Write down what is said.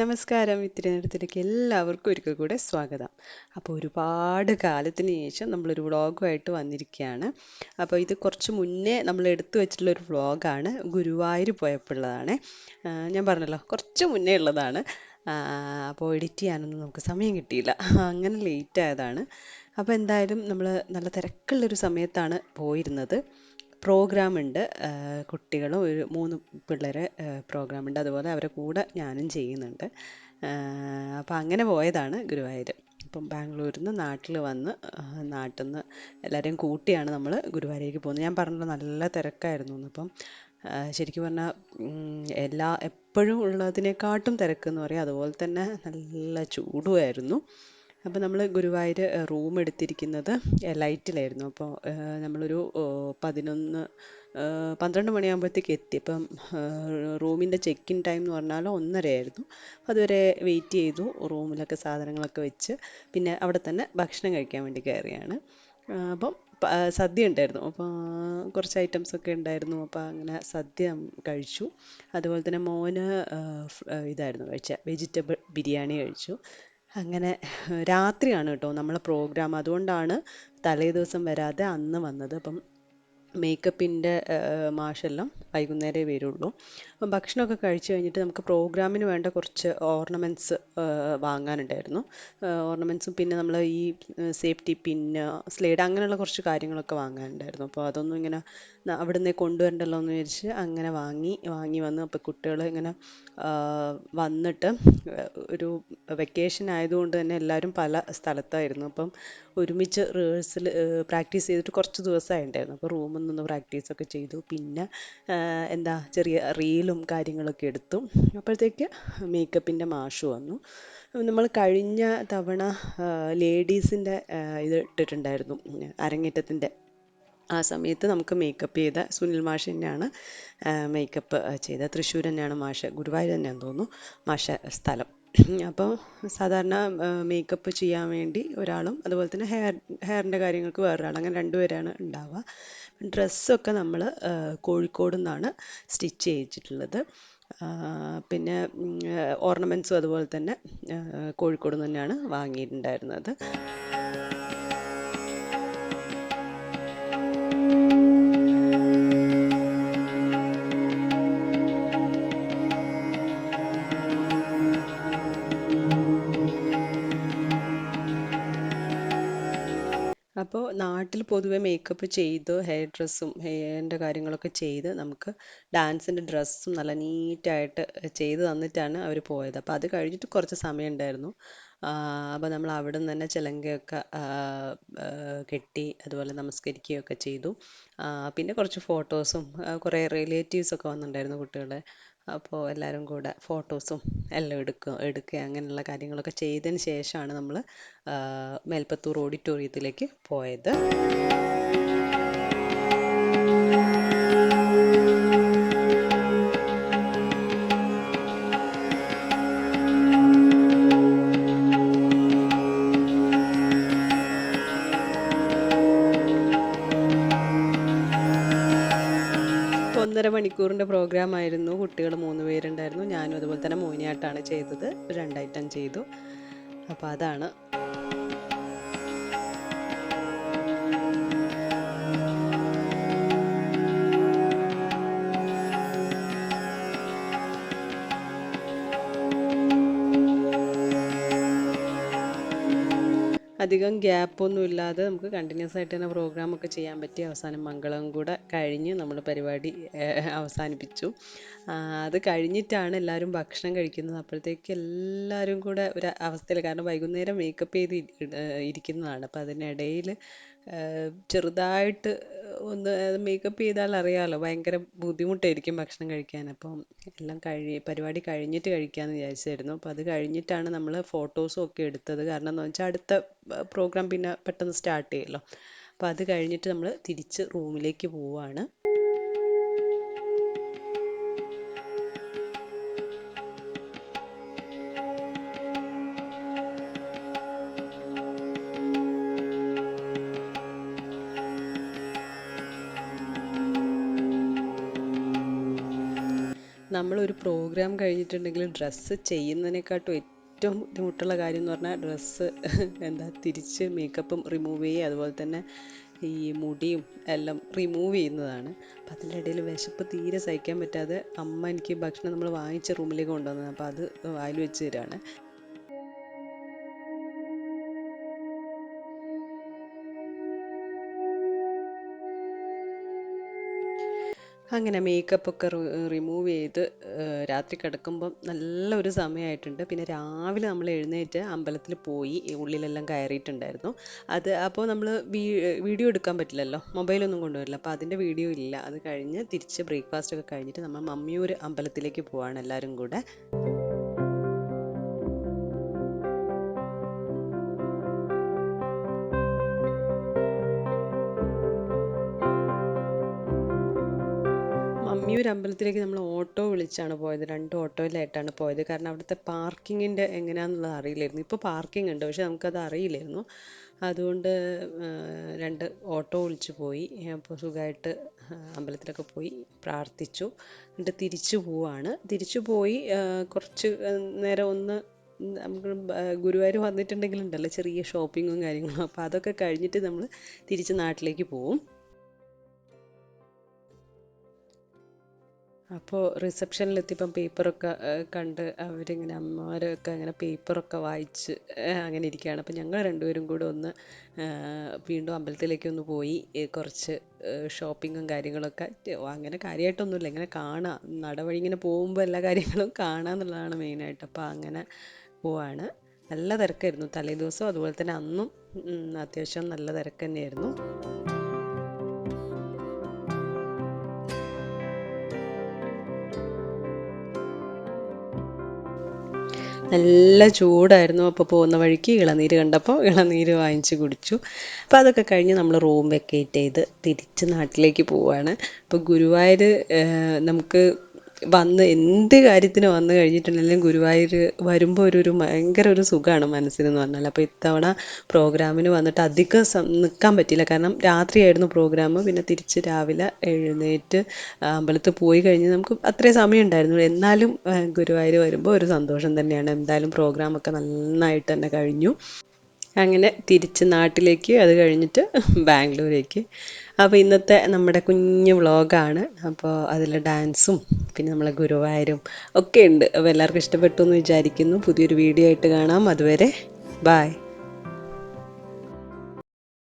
നമസ്കാരം. ഇത്തിരി നേരത്തിലേക്ക് എല്ലാവർക്കും ഒരിക്കൽ കൂടെ സ്വാഗതം. അപ്പോൾ ഒരുപാട് കാലത്തിന് ശേഷം നമ്മളൊരു വ്ളോഗുമായിട്ട് വന്നിരിക്കുകയാണ്. അപ്പോൾ ഇത് കുറച്ച് മുന്നേ നമ്മൾ എടുത്തു വെച്ചിട്ടുള്ള ഒരു വ്ളോഗാണ്. ഗുരുവായൂർ പോയപ്പോഴുള്ളതാണ്. ഞാൻ പറഞ്ഞല്ലോ കുറച്ച് മുന്നേ ഉള്ളതാണ്. അപ്പോൾ എഡിറ്റ് ചെയ്യാനൊന്നും നമുക്ക് സമയം കിട്ടിയില്ല. അങ്ങനെ ലേറ്റ് ആയതാണ്. അപ്പോൾ എന്തായാലും നമ്മൾ നല്ല തിരക്കുള്ളൊരു സമയത്താണ് പോയിരുന്നത്. പ്രോഗ്രാം ഉണ്ട് കുട്ടികളും ഒരു മൂന്ന് പിള്ളേരെ പ്രോഗ്രാം ഉണ്ട് അതുപോലെ അവരെ കൂടെ ഞാനും ചെയ്യുന്നുണ്ട്. അപ്പോൾ അങ്ങനെ പോയതാണ് ഗുരുവായൂർ അപ്പം ബാംഗ്ലൂരിൽ നിന്ന് നാട്ടിൽ വന്ന് നാട്ടിൽ നിന്ന് എല്ലാവരെയും കൂട്ടിയാണ് നമ്മൾ ഗുരുവായൂരേക്ക് പോകുന്നത്. ഞാൻ പറഞ്ഞത് നല്ല തിരക്കായിരുന്നു അപ്പം ശരിക്കും പറഞ്ഞാൽ എല്ലാ എപ്പോഴും ഉള്ളതിനെക്കാട്ടും തിരക്കെന്ന് പറയാം. അതുപോലെ തന്നെ നല്ല ചൂടുമായിരുന്നു. അപ്പോൾ നമ്മൾ ഗുരുവായൂർ റൂം എടുത്തിരിക്കുന്നത് ലൈറ്റിലായിരുന്നു. അപ്പോൾ നമ്മളൊരു പതിനൊന്ന് പന്ത്രണ്ട് മണിയാകുമ്പോഴത്തേക്ക് എത്തി. അപ്പം റൂമിന്റെ ചെക്ക് ഇൻ ടൈം എന്ന് പറഞ്ഞാൽ ഒന്നരയായിരുന്നു. അതുവരെ വെയിറ്റ് ചെയ്തു റൂമിലൊക്കെ സാധനങ്ങളൊക്കെ വെച്ച്. പിന്നെ അവിടെ തന്നെ ഭക്ഷണം കഴിക്കാൻ വേണ്ടി കയറിയാണ്. അപ്പം സദ്യ ഉണ്ടായിരുന്നു. അപ്പോൾ കുറച്ച് ഐറ്റംസ് ഒക്കെ ഉണ്ടായിരുന്നു. അപ്പോൾ അങ്ങനെ സദ്യ കഴിച്ചു. അതുപോലെ തന്നെ മോന് ഇതായിരുന്നു കഴിച്ച വെജിറ്റബിൾ ബിരിയാണി കഴിച്ചു. അങ്ങനെ രാത്രിയാണ് കേട്ടോ നമ്മളെ പ്രോഗ്രാം അതുകൊണ്ടാണ് തലേ ദിവസം വരാതെ അന്ന് വന്നത്. അപ്പം മേക്കപ്പിന്റെ മാഷെല്ലാം വൈകുന്നേരമേ വരുള്ളൂ. അപ്പം ഭക്ഷണമൊക്കെ കഴിച്ച് കഴിഞ്ഞിട്ട് നമുക്ക് പ്രോഗ്രാമിന് വേണ്ട കുറച്ച് ഓർണമെന്റ്സ് വാങ്ങാനുണ്ടായിരുന്നു. ഓർണമെന്റ്സും പിന്നെ നമ്മൾ ഈ സേഫ്റ്റി പിന്ന് സ്ലേഡ് അങ്ങനെയുള്ള കുറച്ച് കാര്യങ്ങളൊക്കെ വാങ്ങാനുണ്ടായിരുന്നു. അപ്പോൾ അതൊന്നും ഇങ്ങനെ അവിടെ നിന്ന് കൊണ്ടുവരണ്ടല്ലോ എന്ന് വിചാരിച്ച് അങ്ങനെ വാങ്ങി വാങ്ങി വന്നു. അപ്പോൾ കുട്ടികൾ ഇങ്ങനെ വന്നിട്ട് ഒരു വെക്കേഷൻ ആയതുകൊണ്ട് തന്നെ എല്ലാവരും പല സ്ഥലത്തായിരുന്നു. അപ്പം ഒരുമിച്ച് റിഹേഴ്സൽ പ്രാക്ടീസ് ചെയ്തിട്ട് കുറച്ച് ദിവസമായിട്ടുണ്ടായിരുന്നു അപ്പോൾ റൂമിൽ നിന്ന് പ്രാക്ടീസൊക്കെ ചെയ്തു. പിന്നെ എന്താ ചെറിയ റീലും കാര്യങ്ങളൊക്കെ എടുത്തു. അപ്പോഴത്തേക്ക് മേക്കപ്പിന്റെ മാഷ് വന്നു. നമ്മൾ കഴിഞ്ഞ തവണ ലേഡീസിന്റെ ഇത് ഇട്ടിട്ടുണ്ടായിരുന്നു. അരങ്ങേറ്റത്തിന്റെ ആ സമയത്ത് നമുക്ക് മേക്കപ്പ് ചെയ്ത സുനിൽ മാഷ് തന്നെയാണ് മേക്കപ്പ് ചെയ്ത. തൃശ്ശൂർ തന്നെയാണ് മാഷ് ഗുരുവായൂർ തന്നെയാണെന്ന് തോന്നുന്നു മാഷ സ്ഥലം. അപ്പോൾ സാധാരണ മേക്കപ്പ് ചെയ്യാൻ വേണ്ടി ഒരാളും അതുപോലെ തന്നെ ഹെയർ ഹെയറിന്റെ കാര്യങ്ങൾക്ക് വേറൊരാൾ അങ്ങനെ രണ്ടുപേരാണ് ഉണ്ടാവുക. ഡ്രസ്സൊക്കെ നമ്മൾ കോഴിക്കോട് നിന്നാണ് സ്റ്റിച്ച് ചെയ്യിച്ചിട്ടുള്ളത് പിന്നെ ഓർണമെന്റ്സും അതുപോലെ തന്നെ കോഴിക്കോട് തന്നെയാണ് വാങ്ങിയിട്ടുണ്ടായിരുന്നത്. നാട്ടിൽ പൊതുവെ മേക്കപ്പ് ചെയ്ത് ഹെയർ ഡ്രസ്സും ഹെയറിന്റെ കാര്യങ്ങളൊക്കെ ചെയ്ത് നമുക്ക് ഡാൻസിന്റെ ഡ്രസ്സും നല്ല നീറ്റായിട്ട് ചെയ്ത് തന്നിട്ടാണ് അവർ പോയത്. അപ്പോൾ അത് കഴിഞ്ഞിട്ട് കുറച്ച് സമയം ഉണ്ടായിരുന്നു അപ്പോൾ നമ്മൾ അവിടെ നിന്ന് തന്നെ ചിലങ്കയൊക്കെ കെട്ടി അതുപോലെ നമസ്കരിക്കുകയൊക്കെ ചെയ്തു. പിന്നെ കുറച്ച് ഫോട്ടോസും കുറേ റിലേറ്റീവ്സൊക്കെ വന്നിട്ടുണ്ടായിരുന്നു കുട്ടികളുടെ അപ്പോൾ എല്ലാവരും കൂടെ ഫോട്ടോസും എല്ലാം എടുക്കുക എടുക്കുക അങ്ങനെയുള്ള കാര്യങ്ങളൊക്കെ ചെയ്തതിന് ശേഷമാണ് നമ്മൾ മേൽപ്പത്തൂർ ഓഡിറ്റോറിയത്തിലേക്ക് പോയത്. ഒന്നര മണിക്കൂറിന്റെ പ്രോഗ്രാം ആയിരുന്നു. കുട്ടികൾ മൂന്ന് പേരുണ്ടായിരുന്നു. ഞാനും അതുപോലെ തന്നെ മോഹിനിയാട്ടാണ് ചെയ്തത്. രണ്ട് ഐറ്റം ചെയ്തു. അപ്പോൾ അതാണ് അധികം ഗ്യാപ്പൊന്നും ഇല്ലാതെ നമുക്ക് കണ്ടിന്യൂസ് ആയിട്ട് തന്നെ പ്രോഗ്രാമൊക്കെ ചെയ്യാൻ പറ്റി. അവസാനം മംഗളം കൂടെ കഴിഞ്ഞ് നമ്മൾ പരിപാടി അവസാനിപ്പിച്ചു. അത് കഴിഞ്ഞിട്ടാണ് എല്ലാവരും ഭക്ഷണം കഴിക്കുന്നത്. അപ്പോഴത്തേക്ക് എല്ലാവരും കൂടെ ഒരു അവസ്ഥയിൽ കാരണം വൈകുന്നേരം മേക്കപ്പ് ചെയ്ത് ഇരിക്കുന്നതാണ്. അപ്പോൾ അതിനിടയിൽ ചെറുതായിട്ട് ഒന്ന് മേക്കപ്പ് ചെയ്താൽ അറിയാമല്ലോ ഭയങ്കര ബുദ്ധിമുട്ടായിരിക്കും ഭക്ഷണം കഴിക്കാൻ. അപ്പം എല്ലാം കഴി പരിപാടി കഴിഞ്ഞിട്ട് കഴിക്കാമെന്ന് വിചാരിച്ചായിരുന്നു. അപ്പോൾ അത് കഴിഞ്ഞിട്ടാണ് നമ്മൾ ഫോട്ടോസും ഒക്കെ എടുത്തത്. കാരണം എന്ന് വെച്ചാൽ അടുത്ത പ്രോഗ്രാം പിന്നെ പെട്ടെന്ന് സ്റ്റാർട്ട് ചെയ്യുമല്ലോ അപ്പോൾ അത് കഴിഞ്ഞിട്ട് നമ്മൾ തിരിച്ച് റൂമിലേക്ക് പോവുകയാണ് നമ്മളൊരു പ്രോഗ്രാം കഴിഞ്ഞിട്ടുണ്ടെങ്കിൽ ഡ്രസ്സ് ചെയ്യുന്നതിനെക്കാട്ടും ഏറ്റവും ബുദ്ധിമുട്ടുള്ള കാര്യം എന്ന് പറഞ്ഞാൽ ഡ്രസ്സ് എന്താ തിരിച്ച് മേക്കപ്പും റിമൂവ് ചെയ്യുക അതുപോലെ തന്നെ ഈ മുടിയും എല്ലാം റിമൂവ് ചെയ്യുന്നതാണ്. അപ്പം അതിന്റെ ഇടയിൽ വിശപ്പ് തീരെ സഹിക്കാൻ പറ്റാതെ അമ്മ എനിക്ക് ഭക്ഷണം നമ്മൾ വാങ്ങിച്ച റൂമിലേക്ക് കൊണ്ടുവന്നത്. അപ്പോൾ അത് വായിൽ വെച്ച് തരാണ് അങ്ങനെ മേക്കപ്പ് ഒക്കെ റിമൂവ് ചെയ്ത് രാത്രി കിടക്കുമ്പം നല്ലൊരു സമയമായിട്ടുണ്ട് പിന്നെ രാവിലെ നമ്മൾ എഴുന്നേറ്റ് അമ്പലത്തിൽ പോയി ഉള്ളിലെല്ലാം കയറിയിട്ടുണ്ടായിരുന്നു. അത് അപ്പോൾ നമ്മൾ വീഡിയോ എടുക്കാൻ പറ്റില്ലല്ലോ. മൊബൈലൊന്നും കൊണ്ടുവരില്ല. അപ്പോൾ അതിന്റെ വീഡിയോ ഇല്ല. അത് കഴിഞ്ഞ് തിരിച്ച് ബ്രേക്ക്ഫാസ്റ്റ് ഒക്കെ കഴിഞ്ഞിട്ട് നമ്മൾ മമ്മിയൂർ അമ്പലത്തിലേക്ക് പോവാണ് എല്ലാവരും കൂടെ. മമ്മിയൂർ അമ്പലത്തിലേക്ക് നമ്മൾ ഓട്ടോ വിളിച്ചാണ് പോയത്. രണ്ട് ഓട്ടോയിലായിട്ടാണ് പോയത്. കാരണം അവിടുത്തെ പാർക്കിങ്ങിന്റെ എങ്ങനെയാണെന്നുള്ളത് അറിയില്ലായിരുന്നു. ഇപ്പോൾ പാർക്കിംഗ് ഉണ്ട്. പക്ഷെ നമുക്കത് അറിയില്ലായിരുന്നു. അതുകൊണ്ട് രണ്ട് ഓട്ടോ വിളിച്ച് പോയി. അപ്പോൾ സുഖമായിട്ട് അമ്പലത്തിലൊക്കെ പോയി പ്രാർത്ഥിച്ചു. എന്നിട്ട് തിരിച്ചു പോവാണ്. തിരിച്ചു പോയി കുറച്ച് നേരം ഒന്ന് നമുക്ക് ഗുരുവായൂർ വന്നിട്ടുണ്ടെങ്കിലുണ്ടല്ലോ ചെറിയ ഷോപ്പിങ്ങും കാര്യങ്ങളും. അപ്പോൾ അതൊക്കെ കഴിഞ്ഞിട്ട് നമ്മൾ തിരിച്ച് നാട്ടിലേക്ക് പോവും. അപ്പോൾ റിസപ്ഷനിലെത്തിയപ്പം പേപ്പറൊക്കെ കണ്ട് അവരിങ്ങനെ അമ്മമാരൊക്കെ അങ്ങനെ പേപ്പറൊക്കെ വായിച്ച് അങ്ങനെ ഇരിക്കുകയാണ്. അപ്പം ഞങ്ങൾ രണ്ടുപേരും കൂടെ ഒന്ന് വീണ്ടും അമ്പലത്തിലേക്ക് ഒന്ന് പോയി കുറച്ച് ഷോപ്പിങ്ങും കാര്യങ്ങളൊക്കെ. അങ്ങനെ കാര്യമായിട്ടൊന്നുമില്ല. ഇങ്ങനെ കാണാം. നടവഴി ഇങ്ങനെ പോകുമ്പോൾ എല്ലാ കാര്യങ്ങളും കാണാമെന്നുള്ളതാണ് മെയിനായിട്ട് അപ്പോൾ അങ്ങനെ പോവാണ്. നല്ല തിരക്കായിരുന്നു. തലേ ദിവസം അതുപോലെ തന്നെ അന്നും അത്യാവശ്യം നല്ല തിരക്ക് തന്നെയായിരുന്നു. നല്ല ചൂടായിരുന്നു അപ്പോൾ പോകുന്ന വഴിക്ക് ഇളനീര് കണ്ടപ്പോൾ ഇളനീര് വാങ്ങിച്ച് കുടിച്ചു. അപ്പോൾ അതൊക്കെ കഴിഞ്ഞ് നമ്മൾ റൂം വെക്കേറ്റ് ചെയ്ത് തിരിച്ച് നാട്ടിലേക്ക് പോവുകയാണ് അപ്പോൾ ഗുരുവായൂർ നമുക്ക് വന്ന് എന്ത് കാര്യത്തിന് വന്നു കഴിഞ്ഞിട്ടുണ്ടെങ്കിലും ഗുരുവായൂർ വരുമ്പോൾ ഒരു ഒരു ഭയങ്കര ഒരു സുഖമാണ് മനസ്സിനെന്ന് പറഞ്ഞാൽ അപ്പോൾ ഇത്തവണ പ്രോഗ്രാമിന് വന്നിട്ട് അധികം നിൽക്കാൻ പറ്റിയില്ല. കാരണം രാത്രിയായിരുന്നു പ്രോഗ്രാം പിന്നെ തിരിച്ച് രാവിലെ എഴുന്നേറ്റ് അമ്പലത്തിൽ പോയി കഴിഞ്ഞ് നമുക്ക് അത്രയും സമയം ഉണ്ടായിരുന്നു. എന്നാലും ഗുരുവായൂർ വരുമ്പോൾ ഒരു സന്തോഷം തന്നെയാണ്. എന്തായാലും പ്രോഗ്രാമൊക്കെ നന്നായിട്ട് തന്നെ കഴിഞ്ഞു. അങ്ങനെ തിരിച്ച് നാട്ടിലേക്ക് അത് കഴിഞ്ഞിട്ട് ബാംഗ്ലൂരേക്ക്. അപ്പോൾ ഇന്നത്തെ നമ്മുടെ കുഞ്ഞു വ്ളോഗാണ്. അപ്പോൾ അതിൽ ഡാൻസും പിന്നെ നമ്മളെ ഗുരുവായൂരും ഒക്കെ ഉണ്ട്. അപ്പോൾ എല്ലാവർക്കും ഇഷ്ടപ്പെട്ടു എന്ന് വിചാരിക്കുന്നു. പുതിയൊരു വീഡിയോ ആയിട്ട് കാണാം. അതുവരെ ബായ്.